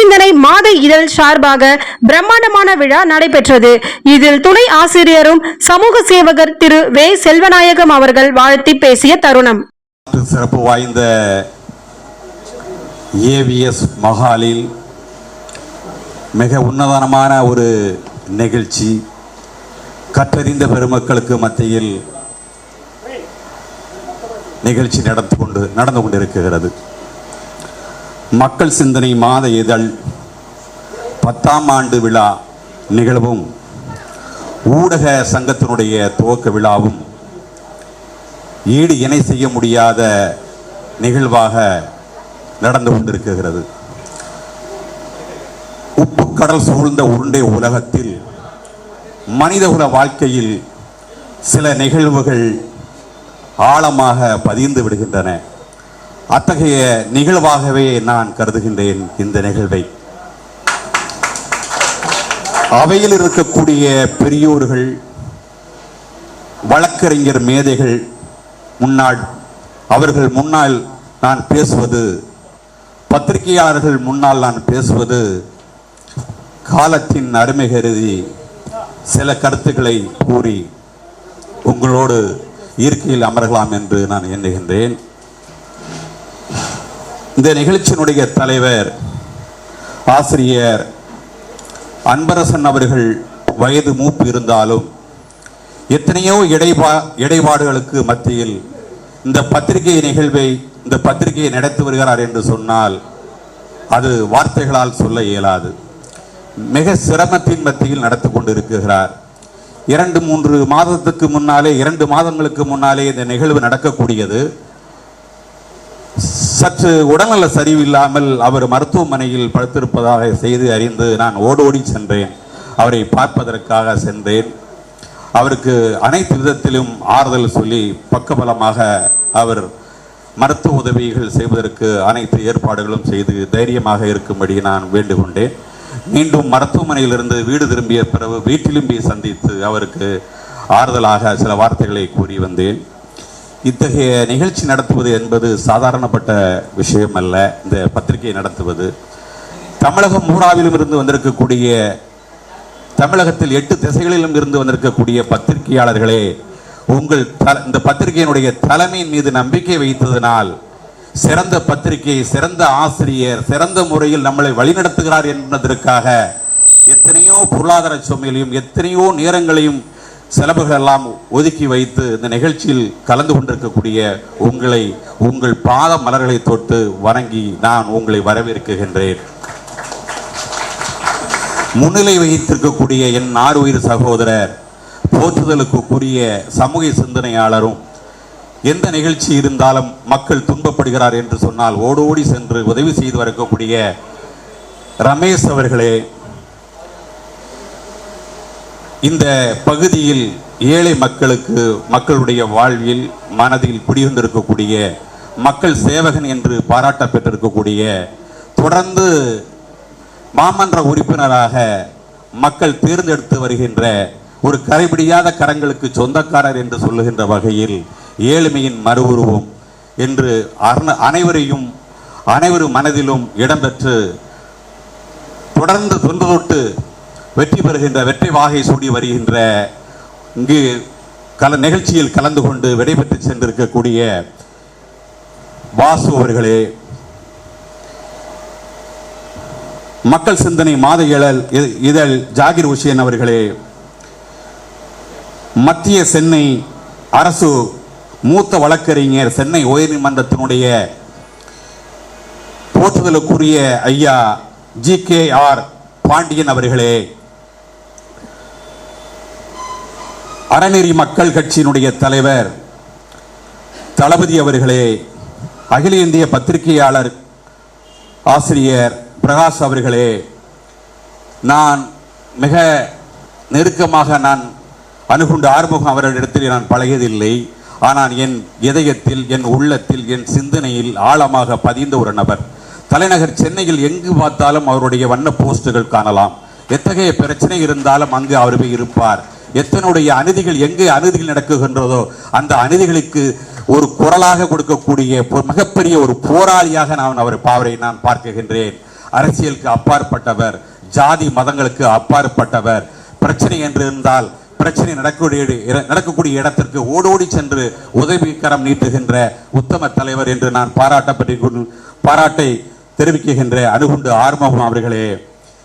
சிந்தனை மாத இதழ் சார்பாக பிரம்மாண்டமான விழா நடைபெற்றது. இதில் துணை ஆசிரியரும் சமூக சேவகர் திரு வே செல்வநாயகம் அவர்கள் வாழ்த்தி பேசிய தருணம். சிறப்பு வாய்ந்த ஏவிஎஸ் மஹாலில் மிக உன்னதனமான ஒரு நிகழ்ச்சி கற்றறிந்த பெருமக்களுக்கு மத்தியில் நிகழ்ச்சி நடந்து கொண்டு நடந்து கொண்டிருக்கிறது. மக்கள் சிந்தனை மாத இதழ் பத்தாம் ஆண்டு விழா நிகழ்வும் ஊடக சங்கத்தினுடைய துவக்க விழாவும் ஈடு இணை செய்ய முடியாத நிகழ்வாக நடந்து கொண்டிருக்கிறது. உப்பு கடல் சூழ்ந்த உருண்டை உலகத்தில் மனிதகுல வாழ்க்கையில் சில நிகழ்வுகள் ஆழமாக பதிந்து விடுகின்றன. அத்தகைய நிகழ்வாகவே நான் கருதுகின்றேன் இந்த நிகழ்வை. அவையில் இருக்கக்கூடிய பெரியோர்கள் வழக்கறிஞர் மேதைகள் முன்னாள் அவர்கள் முன்னால் நான் பேசுவது பத்திரிகையாளர்கள் முன்னால் நான் பேசுவது காலத்தின் அருமை கருதி சில கருத்துக்களை கூறி உங்களோடு இயற்கையில் அமரலாம் என்று நான் எண்ணுகின்றேன். இந்த நிகழ்ச்சியினுடைய தலைவர் ஆசிரியர் அன்பரசன் அவர்கள் வயது மூப்பு இருந்தாலும் எத்தனையோ இடைபா இடைபாடுகளுக்கு மத்தியில் இந்த பத்திரிகை நிகழ்வை இந்த பத்திரிகையை நடத்தி வருகிறார் என்று சொன்னால் அது வார்த்தைகளால் சொல்ல இயலாது. மிக சிரமத்தின் மத்தியில் நடத்தி கொண்டிருக்கிறார். இரண்டு மூன்று மாதத்துக்கு முன்னாலே இரண்டு மாதங்களுக்கு முன்னாலே இந்த நிகழ்வு நடக்கக்கூடியது. சற்று உடல்நல சரிவில்லாமல் அவர் மருத்துவமனையில் படுத்திருப்பதாக செய்து அறிந்து நான் ஓடோடி சென்றேன். அவரை பார்ப்பதற்காக சென்றேன். அவருக்கு அனைத்து விதத்திலும் ஆறுதல் சொல்லி பக்கபலமாக அவர் மருத்துவ உதவிகள் செய்வதற்கு அனைத்து ஏற்பாடுகளும் செய்து தைரியமாக இருக்கும்படி நான் வேண்டுகொண்டேன். மீண்டும் மருத்துவமனையிலிருந்து வீடு திரும்பிய பிறகு வீட்டிலும் போய் சந்தித்து அவருக்கு ஆறுதலாக சில வார்த்தைகளை கூறி வந்தேன். இத்தகைய நிகழ்ச்சி நடத்துவது என்பது சாதாரணப்பட்ட விஷயம் அல்ல இந்த பத்திரிகை நடத்துவது. தமிழகம் மூடாவிலும் இருந்து வந்திருக்கக்கூடிய தமிழகத்தில் எட்டு திசைகளிலும் இருந்து வந்திருக்கக்கூடிய பத்திரிகையாளர்களே உங்கள் த- இந்த பத்திரிகையினுடைய தலைமையின் மீது நம்பிக்கை வைத்ததனால் சிறந்த பத்திரிகை சிறந்த ஆசிரியர் சிறந்த முறையில் நம்மளை வழிநடத்துகிறார் என்பதற்காக எத்தனையோ பொருளாதார சுமையிலையும் எத்தனையோ நேரங்களையும் செலவுகள் எல்லாம் ஒதுக்கி வைத்து இந்த நிகழ்ச்சியில் கலந்து கொண்டிருக்கக்கூடிய உங்களை உங்கள் பாத மலர்களை தொட்டு வணங்கி நான் உங்களை வரவேற்குகின்றேன். முன்னிலை வகித்திருக்கக்கூடிய என் ஆறுயிர் சகோதரர் போற்றுதலுக்குரிய சமூக சிந்தனையாளரும் எந்த நிகழ்ச்சி இருந்தாலும் மக்கள் துன்பப்படுகிறார் என்று சொன்னால் ஓடோடி சென்று உதவி செய்து வரக்கூடிய ரமேஷ் அவர்களே இந்த பகுதியில் ஏழை மக்களுக்கு மக்களுடைய வாழ்வில் மனதில் குடியிருந்திருக்கக்கூடிய மக்கள் சேவகன் என்று பாராட்ட பெற்றிருக்கக்கூடிய தொடர்ந்து மாமன்ற உறுப்பினராக மக்கள் தேர்ந்தெடுத்து வருகின்ற ஒரு கரைபிடியாத கரங்களுக்கு சொந்தக்காரர் என்று சொல்லுகின்ற வகையில் ஏழ்மையின் மறு உருவம் என்று அர்ண- அனைவரையும் அனைவரும் மனதிலும் இடம்பெற்று தொடர்ந்து தொன்று தொட்டு வெற்றி பெறுகின்ற வெற்றி வாகை சூடி வருகின்ற இங்கு கல நிகழ்ச்சியில் கலந்து கொண்டு விடைபெற்று சென்றிருக்கக்கூடிய வாசு அவர்களே மக்கள் சிந்தனை மாத இதழ் இதழ் ஜாகிர் உஷேன் அவர்களே மத்திய சென்னை அரசு மூத்த வழக்கறிஞர் சென்னை உயர்நீதிமன்றத்தினுடைய போற்றுதலுக்குரிய ஐயா ஜி கே ஆர் பாண்டியன் அவர்களே அறநெறி மக்கள் கட்சியினுடைய தலைவர் தளபதி அவர்களே அகில இந்திய பத்திரிகையாளர் ஆசிரியர் பிரகாஷ் அவர்களே நான் மிக நெருக்கமாக நான் அணுகுண்ட ஆறுமுகம் அவர்களிடத்தில் நான் பழகியதில்லை. ஆனால் என் இதயத்தில் என் உள்ளத்தில் என் சிந்தனையில் ஆழமாக பதிந்த ஒரு நபர். தலைநகர் சென்னையில் எங்கு பார்த்தாலும் அவருடைய வண்ண போஸ்டுகள் காணலாம். எத்தகைய பிரச்சனை இருந்தாலும் அங்கு அவர் போய் இருப்பார். எத்தனுடைய அநீதிகள் எங்கே அநீதிகள் நடக்குகின்றதோ அந்த அநீதிகளுக்கு ஒரு குரலாக கொடுக்கக்கூடிய மிகப்பெரிய ஒரு போராளியாக நான் அவர் பாவரை நான் பார்க்குகின்றேன். அரசியலுக்கு அப்பாற்பட்டவர் ஜாதி மதங்களுக்கு அப்பாற்பட்டவர். பிரச்சனை என்று இருந்தால் பிரச்சனை நடக்கக்கூடிய நடக்கக்கூடிய இடத்திற்கு ஓடோடி சென்று உதவிக்கரம் நீட்டுகின்ற உத்தம தலைவர் என்று நான் பாராட்டப்பட்டு பாராட்டை தெரிவிக்குகின்ற அணுகுண்டு ஆர்மகம் அவர்களே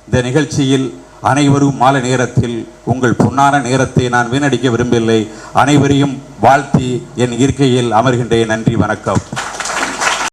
இந்த நிகழ்ச்சியில் அனைவரும் மாலை நேரத்தில் உங்கள் பொன்னான நேரத்தை நான் வீணடிக்க விரும்பவில்லை. அனைவரையும் வாழ்த்தி என் இருக்கையில் அமர்கின்றேன். நன்றி வணக்கம்.